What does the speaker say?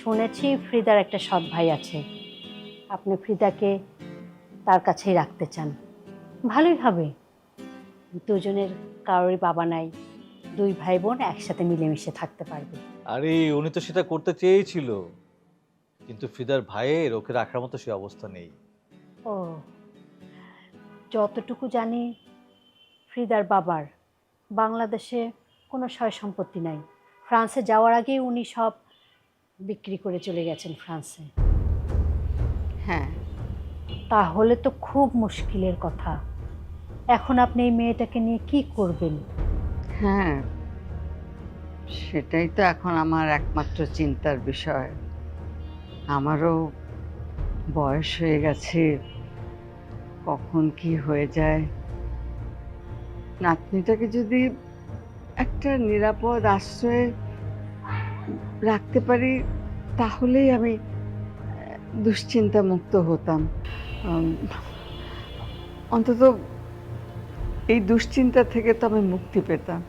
শুনেছি ফ্রিদার একটা সৎ ভাই আছে। আপনি ফ্রিদাকে তার কাছেই রাখতে চান। ভালোই হবে। দুজনের কারোরই বাবা নাই দুই ভাই বোন একসাথে মিলেমিশে থাকতে পারবে। আরে উনি তো সেটা করতে চেয়েছিল। কিন্তু ফিদার ভাইয়ের ওকে রাখার মতো সে অবস্থা নেই। ও যতটুকু জানি ফ্রিদার বাবার। বাংলাদেশে কোনো সয় সম্পত্তি নাই। ফ্রান্সে যাওয়ার আগেই উনি সব বিক্রি করে চলে গেছেন ফ্রান্সে। হ্যাঁ। তাহলে তো খুব মুশকিলের কথা। এখন আপনি এই মেয়েটাকে নিয়ে কি করবেন? হ্যাঁ সেটাই তো এখন আমার একমাত্র চিন্তার বিষয়। আমারও বয়স হয়ে গেছে কখন কি হয়ে যায়? নাতনিটাকে যদি একটা নিরাপদ আশ্রয়ে রাখতে পারি তাহলেই আমি দুশ্চিন্তা মুক্ত হতাম। অন্তত এই দুশ্চিন্তা থেকে তো আমি মুক্তি পেতাম।